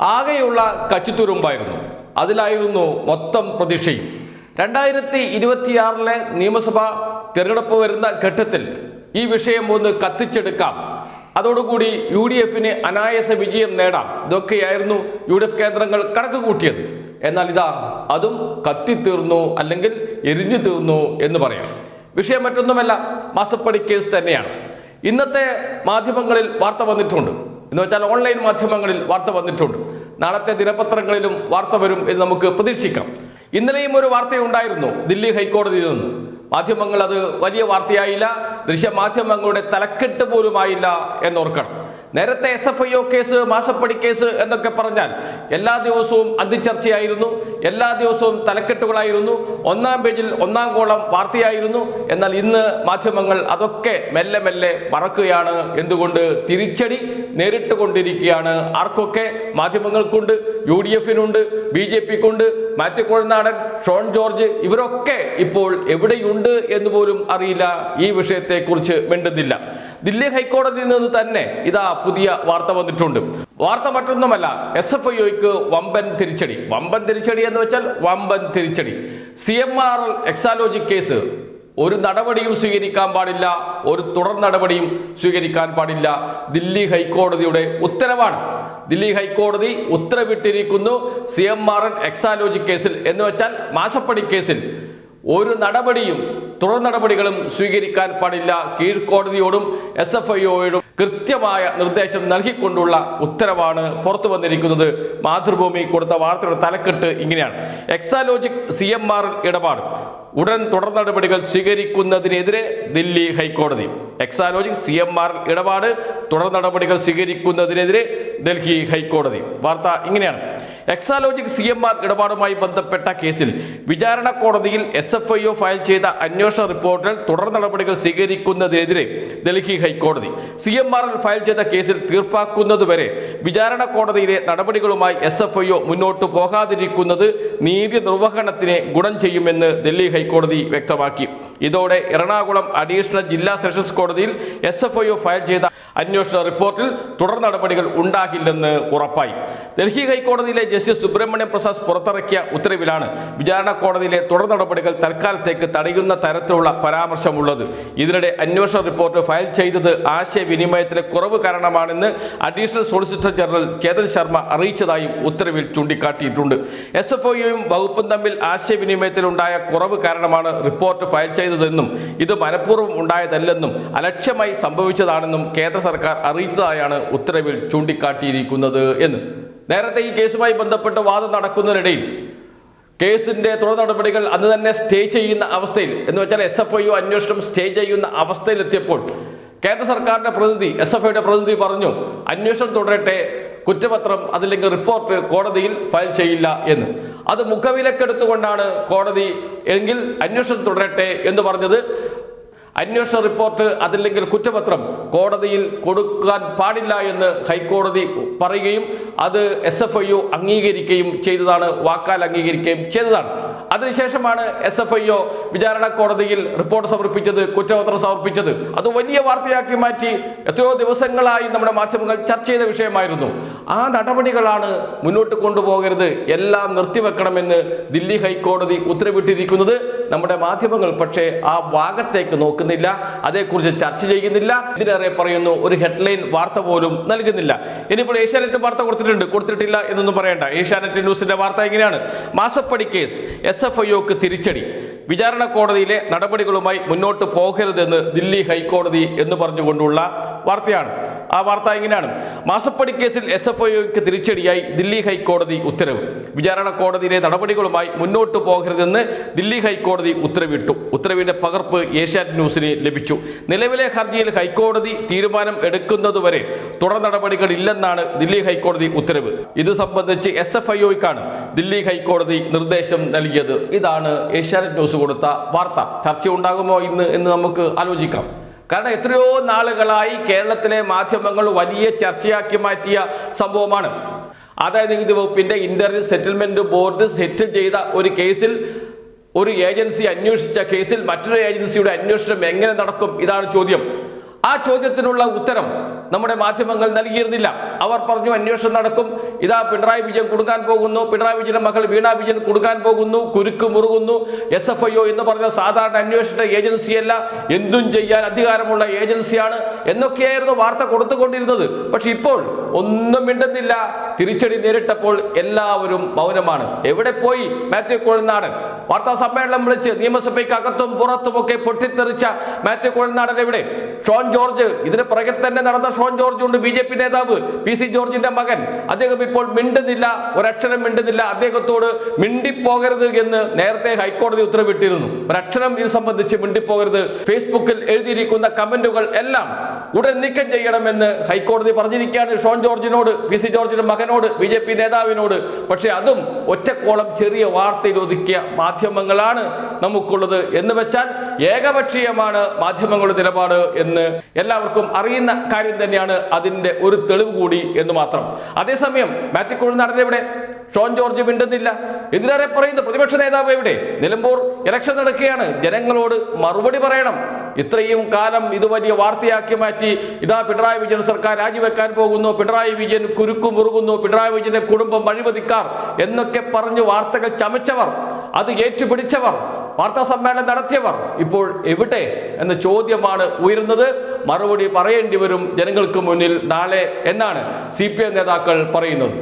ആകെയുള്ള കച്ചിത്തുരുമ്പായിരുന്നു. അതിലായിരുന്നു മൊത്തം പ്രതീക്ഷയും രണ്ടായിരത്തി ഇരുപത്തിയാറിലെ നിയമസഭാ തിരഞ്ഞെടുപ്പ് വരുന്ന ഘട്ടത്തിൽ ഈ വിഷയം ഒന്ന് കത്തിച്ചെടുക്കാം. അതോടുകൂടി യു ഡി എഫിന് അനായാസ വിജയം നേടാം. ഇതൊക്കെയായിരുന്നു യു ഡി എഫ് കേന്ദ്രങ്ങൾ കണക്ക് കൂട്ടിയത് എന്നാൽ ഇതാ അതും കത്തിത്തീർന്നു അല്ലെങ്കിൽ എരിഞ്ഞു തീർന്നു എന്ന് പറയാം. വിഷയം മറ്റൊന്നുമല്ല മാസപ്പടി കേസ് തന്നെയാണ്. ഇന്നത്തെ മാധ്യമങ്ങളിൽ വാർത്ത വന്നിട്ടുണ്ട്. എന്ന് വെച്ചാൽ ഓൺലൈൻ മാധ്യമങ്ങളിൽ വാർത്ത വന്നിട്ടുണ്ട്. നാളത്തെ ദിനപത്രങ്ങളിലും വാർത്ത വരും എന്ന് നമുക്ക് പ്രതീക്ഷിക്കാം. ഇന്നലെയും ഒരു വാർത്തയുണ്ടായിരുന്നു. ദില്ലി ഹൈക്കോടതിയിൽ നിന്ന്. മാധ്യമങ്ങൾ അത് വലിയ വാർത്തയായില്ല. ദൃശ്യമാധ്യമങ്ങളുടെ തലക്കെട്ട് പോലുമായില്ല എന്നോർക്കണം. നേരത്തെ S F I O case മാസപ്പടി കേസ് എന്നൊക്കെ പറഞ്ഞാൽ എല്ലാ ദിവസവും അതിചർച്ചയായിരുന്നു എല്ലാ ദിവസവും തലക്കെട്ടുകളായിരുന്നു. ഒന്നാം പേജിൽ ഒന്നാം കോളം വാർത്തയായിരുന്നു. എന്നാൽ ഇന്ന് മാധ്യമങ്ങൾ അതൊക്കെ മെല്ലെ മെല്ലെ മറക്കുകയാണ്. എന്തുകൊണ്ട് തിരിച്ചടി നേരിട്ട് കൊണ്ടിരിക്കുകയാണ് ആർക്കൊക്കെ മാധ്യമങ്ങൾക്കുണ്ട്? യു ഡി എഫിനുണ്ട് ബി ജെ പിക്കുണ്ട് മാത്യു കുഴനാടൻ ഷോൺ ജോർജ് ഇവരൊക്കെ ഇപ്പോൾ എവിടെയുണ്ട് എന്ന് പോലും അറിയില്ല. ഈ വിഷയത്തെക്കുറിച്ച് മിണ്ടുന്നില്ല. ദില്ലി ഹൈക്കോടതിയിൽ നിന്ന് തന്നെ ഇതാ പുതിയ വാർത്ത വന്നിട്ടുണ്ട്. വാർത്ത മറ്റൊന്നുമല്ല എസ് എഫ് ഐക്ക് വമ്പൻ തിരിച്ചടി. വമ്പൻ തിരിച്ചടി എന്ന് വെച്ചാൽ വമ്പൻ തിരിച്ചടി. C M R Exalogic case ഒരു നടപടിയും സ്വീകരിക്കാൻ പാടില്ല ഒരു തുടർ നടപടിയും സ്വീകരിക്കാൻ പാടില്ല. ദില്ലി ഹൈക്കോടതിയുടെ ഉത്തരവാണ്. ദില്ലി ഹൈക്കോടതി ഉത്തരവിട്ടിരിക്കുന്നു C M R N Exalogic കേസിൽ എന്ന് വെച്ചാൽ മാസപ്പടി കേസിൽ. ഒരു നടപടിയും തുടർ നടപടികളും സ്വീകരിക്കാൻ പാടില്ല. കീഴ്ക്കോടതിയോടും എസ് എഫ് ഐയോടും കൃത്യമായ നിർദ്ദേശം നൽകിക്കൊണ്ടുള്ള ഉത്തരവാണ് പുറത്തു വന്നിരിക്കുന്നത്. മാതൃഭൂമി കൊടുത്ത വാർത്തയുടെ തലക്കെട്ട് ഇങ്ങനെയാണ്. എക്സാലോജിക് സി എം ആർ ഇടപാട്. ഉടൻ തുടർ നടപടികൾ സ്വീകരിക്കുന്നതിനെതിരെ ദില്ലി ഹൈക്കോടതി. എക്സാലോജിക് സി എം ആർ ഇടപാട് തുടർ നടപടികൾ സ്വീകരിക്കുന്നതിനെതിരെ ഡൽഹി ഹൈക്കോടതി. വാർത്ത ഇങ്ങനെയാണ്. എക്സാലോജിക് സി എം ആർ ഇടപാടുമായി ബന്ധപ്പെട്ട കേസിൽ വിചാരണ കോടതിയിൽ S F I O file ചെയ്ത അന്വേഷണ റിപ്പോർട്ടിൽ തുടർ നടപടികൾ സ്വീകരിക്കുന്നതിനെതിരെ ഡൽഹി ഹൈക്കോടതി സി എം ആറിൽ ഫയൽ ചെയ്ത കേസിൽ തീർപ്പാക്കുന്നതുവരെ വിചാരണ കോടതിയിലെ നടപടികളുമായി എസ് എഫ് ഐ ഒ മുന്നോട്ട് പോകാതിരിക്കുന്നത് നീതി നിർവഹണത്തിന് ഗുണം ചെയ്യുമെന്ന് ഡൽഹി ഹൈക്കോടതി വ്യക്തമാക്കി. ഇതോടെ എറണാകുളം അഡീഷണൽ ജില്ലാ സെഷൻസ് കോടതിയിൽ എസ് എഫ് ഐ ഫയൽ ചെയ്ത അന്വേഷണ റിപ്പോർട്ടിൽ തുടർ നടപടികൾ ഉണ്ടാകില്ലെന്ന് ഉറപ്പായി. ഡൽഹി ഹൈക്കോടതിയിലെ ജസ്റ്റിസ് സുബ്രഹ്മണ്യം പ്രസാദ് പുറത്തിറക്കിയ ഉത്തരവിലാണ് വിചാരണ കോടതിയിലെ തുടർ നടപടികൾ തൽക്കാലത്തേക്ക് തടയുന്ന തരത്തിലുള്ള പരാമർശമുള്ളത്. ഇതിനിടെ അന്വേഷണ റിപ്പോർട്ട് ഫയൽ ചെയ്തത് ആശയവിനിമയത്തിലെ കുറവ് കാരണമാണെന്ന് additional solicitor general Chetan Sharma അറിയിച്ചതായും ഉത്തരവിൽ ചൂണ്ടിക്കാട്ടിയിട്ടുണ്ട്. എസ് എഫ് ഒയും വകുപ്പും തമ്മിൽ ആശയവിനിമയത്തിലുണ്ടായ കുറവ് കാരണമാണ് റിപ്പോർട്ട് ഫയൽ ചെയ്തതെന്നും ഇത് മനഃപൂർവം ഉണ്ടായതല്ലെന്നും അലക്ഷ്യമായി സംഭവിച്ചതാണെന്നും കേന്ദ്ര സർക്കാർ അറിയിച്ചതായാണ് ഉത്തരവിൽ ചൂണ്ടിക്കാട്ടിയിരിക്കുന്നത് എന്ന്. നേരത്തെ ഈ കേസുമായി ബന്ധപ്പെട്ട് വാദം നടക്കുന്നതിനിടയിൽ കേസിന്റെ തുടർ നടപടികൾ അന്ന് തന്നെ സ്റ്റേ ചെയ്യുന്ന അവസ്ഥയിൽ എന്ന് വെച്ചാൽ എസ് എഫ് ഐ അന്വേഷണം സ്റ്റേ ചെയ്യുന്ന അവസ്ഥയിലെത്തിയപ്പോൾ കേന്ദ്ര സർക്കാരിന്റെ പ്രതിനിധി എസ് എഫ് ഐയുടെ പ്രതിനിധി പറഞ്ഞു അന്വേഷണം തുടരട്ടെ കുറ്റപത്രം അതില്ലെങ്കിൽ റിപ്പോർട്ട് കോടതിയിൽ ഫയൽ ചെയ്യില്ല എന്ന്. അത് മുഖവിലക്കെടുത്തുകൊണ്ടാണ് കോടതി എങ്കിൽ അന്വേഷണം തുടരട്ടെ എന്ന് പറഞ്ഞത്. അന്വേഷണ റിപ്പോർട്ട് അതില്ലെങ്കിൽ കുറ്റപത്രം കോടതിയിൽ കൊടുക്കാൻ പാടില്ല എന്ന് ഹൈക്കോടതി പറയുകയും അത് എസ് എഫ് ഐ അംഗീകരിക്കുകയും ചെയ്തതാണ് വാക്കാൽ അംഗീകരിക്കുകയും ചെയ്തതാണ്. അതിനുശേഷമാണ് എസ് എഫ് ഐ ഒ വിചാരണ കോടതിയിൽ റിപ്പോർട്ട് സമർപ്പിച്ചത് കുറ്റപത്രം സമർപ്പിച്ചത്. അത് വലിയ വാർത്തയാക്കി മാറ്റി എത്രയോ ദിവസങ്ങളായി നമ്മുടെ മാധ്യമങ്ങൾ ചർച്ച ചെയ്ത വിഷയമായിരുന്നു. ആ നടപടികളാണ് മുന്നോട്ട് കൊണ്ടുപോകരുത് എല്ലാം നിർത്തിവെക്കണമെന്ന് ദില്ലി ഹൈക്കോടതി ഉത്തരവിട്ടിരിക്കുന്നത് നമ്മുടെ മാധ്യമങ്ങൾ പക്ഷേ ആ ഭാഗത്തേക്ക് നോക്കുന്നില്ല അതേക്കുറിച്ച് ചർച്ച ചെയ്യുന്നില്ല. ഇതിനേറെ പറയുന്നു ഒരു ഹെഡ്ലൈൻ വാർത്ത പോലും നൽകുന്നില്ല. ഇനിയിപ്പോൾ ഏഷ്യാനെറ്റ് വാർത്ത കൊടുത്തിട്ടുണ്ട് കൊടുത്തിട്ടില്ല എന്നൊന്നും പറയണ്ട. ഏഷ്യാനെറ്റ് ന്യൂസിന്റെ വാർത്ത എങ്ങനെയാണ് മാസപ്പടി കേസ് എസ് എഫ് ഐഒക്ക് തിരിച്ചടി. വിചാരണ കോടതിയിലെ നടപടികളുമായി മുന്നോട്ട് പോകരുതെന്ന് ദില്ലി ഹൈക്കോടതി എന്ന് പറഞ്ഞുകൊണ്ടുള്ള വാർത്തയാണ്. ആ വാർത്ത ഇങ്ങനെയാണ്. മാസപ്പടി കേസിൽ എസ് എഫ് ഐക്ക് തിരിച്ചടിയായി ദില്ലി ഹൈക്കോടതി ഉത്തരവ്. വിചാരണ കോടതിയിലെ നടപടികളുമായി മുന്നോട്ട് പോകരുതെന്ന് ദില്ലി ഹൈക്കോടതി ഉത്തരവിട്ടു. ഉത്തരവിന്റെ പകർപ്പ് ഏഷ്യാനെറ്റ് ന്യൂസിന് ലഭിച്ചു. നിലവിലെ ഹർജിയിൽ ഹൈക്കോടതി തീരുമാനം എടുക്കുന്നതുവരെ തുടർ നടപടികൾ ഇല്ലെന്നാണ് ദില്ലി ഹൈക്കോടതി ഉത്തരവ്. ഇത് സംബന്ധിച്ച് എസ് എഫ് ഐക്കാണ് ദില്ലി ഹൈക്കോടതി നിർദ്ദേശം നൽകിയത്. ഇതാണ് ഏഷ്യാനെറ്റ് ന്യൂസ് കൊടുത്ത വാർത്ത ചർച്ച ഉണ്ടാകുമോ ഇന്ന് എന്ന് നമുക്ക് ആലോചിക്കാം. കാരണം എത്രയോ നാളുകളായി കേരളത്തിലെ മാധ്യമങ്ങൾ വലിയ ചർച്ചയാക്കി മാറ്റിയ സംഭവമാണ്. ആദായ നികുതി വകുപ്പിന്റെ ഇന്റർ സെറ്റിൽമെന്റ് ബോർഡ് സെറ്റിൽ ചെയ്ത ഒരു കേസിൽ ഒരു ഏജൻസി അന്വേഷിച്ച കേസിൽ മറ്റൊരു ഏജൻസിയുടെ അന്വേഷണം എങ്ങനെ നടക്കും? ഇതാണ് ചോദ്യം. ആ ചോദ്യത്തിനുള്ള ഉത്തരം നമ്മുടെ മാധ്യമങ്ങൾ നൽകിയിരുന്നില്ല. അവർ പറഞ്ഞു അന്വേഷണം നടക്കും. ഇതാ പിണറായി വിജയൻ കൊടുക്കാൻ പോകുന്നു. പിണറായി വിജയന്റെ മകൾ വീണ വിജയൻ കൊടുക്കാൻ പോകുന്നു. കുരുക്ക് മുറുകുന്നു. എസ് എഫ് ഐ ഒ എന്ന് പറഞ്ഞ സാധാരണ അന്വേഷണ ഏജൻസിയല്ല. എന്തും ചെയ്യാൻ അധികാരമുള്ള ഏജൻസിയാണ്. എന്നൊക്കെയായിരുന്നു വാർത്ത കൊടുത്തുകൊണ്ടിരുന്നത്. പക്ഷെ ഇപ്പോൾ ഒന്നും മിണ്ടുന്നില്ല. തിരിച്ചടി നേരിട്ടപ്പോൾ എല്ലാവരും മൗനമാണ്. എവിടെ പോയി? മാത്യു കോഴിനാടൻ. വാർത്താ സമ്മേളനം വിളിച്ച് നിയമസഭയ്ക്ക് അകത്തും പുറത്തുമൊക്കെ പൊട്ടിത്തെറിച്ച മാത്യു കോഴിനാടൻ എവിടെ? ഷോൺ ജോർജ്. ഇതിന് പുറകെ തന്നെ നടന്ന ഷോൺ ജോർജ് ഉണ്ട് ബി ജെ പി നേതാവ്. സി ജോർജിന്റെ മകൻ. അദ്ദേഹം ഇപ്പോൾ മിണ്ടുന്നില്ല ഒരക്ഷരം മിണ്ടുന്നില്ല. അദ്ദേഹത്തോട് മിണ്ടിപ്പോകരുത് എന്ന് നേരത്തെ ഹൈക്കോടതി ഉത്തരവിട്ടിരുന്നു. ഒരക്ഷരം ഇത് സംബന്ധിച്ച് മിണ്ടിപ്പോകരുത്. ഫേസ്ബുക്കിൽ എഴുതിയിരിക്കുന്ന കമന്റുകൾ എല്ലാം ഉടൻ നീക്കം ചെയ്യണമെന്ന് ഹൈക്കോടതി പറഞ്ഞിരിക്കുകയാണ്. ഷോൺ ജോർജിനോട് പി സി ജോർജിന്റെ മകനോട് ബി ജെ പി നേതാവിനോട്. പക്ഷെ അതും ഒറ്റക്കോളം ചെറിയ വാർത്തയിൽ ഒതുക്കിയ മാധ്യമങ്ങളാണ് നമുക്കുള്ളത് എന്ന് വെച്ചാൽ ഏകപക്ഷീയമാണ് മാധ്യമങ്ങളുടെ നിലപാട് എന്ന് എല്ലാവർക്കും അറിയുന്ന കാര്യം തന്നെയാണ് അതിന്റെ ഒരു തെളിവ് കൂടി എന്ന് മാത്രം. അതേസമയം മാറ്റിക്കുഴി നടന്നെവിടെ ഷോൺ ജോർജ് മിണ്ടുന്നില്ല. ഇതിലേറെ പറയുന്നു പ്രതിപക്ഷ നേതാവ് എവിടെ? നിലമ്പൂർ ഇലക്ഷൻ നടക്കുകയാണ്. ജനങ്ങളോട് മറുപടി പറയണം. ഇത്രയും കാലം ഇത് വലിയ വാർത്തയാക്കി മാറ്റി. ഇതാ പിണറായി വിജയൻ സർക്കാർ രാജിവെക്കാൻ പോകുന്നു. പിണറായി വിജയൻ കുരുക്കു മുറുകുന്നു. പിണറായി വിജയന്റെ കുടുംബം അഴിമതിക്കാർ എന്നൊക്കെ പറഞ്ഞു വാർത്തകൾ ചമച്ചവർ അത് ഏറ്റുപിടിച്ചവർ വാർത്താ സമ്മേളനം നടത്തിയവർ ഇപ്പോൾ എവിടെ എന്ന ചോദ്യമാണ് ഉയരുന്നത്. മറുപടി പറയേണ്ടി വരും ജനങ്ങൾക്ക് മുന്നിൽ നാളെ എന്നാണ് സി നേതാക്കൾ പറയുന്നത്.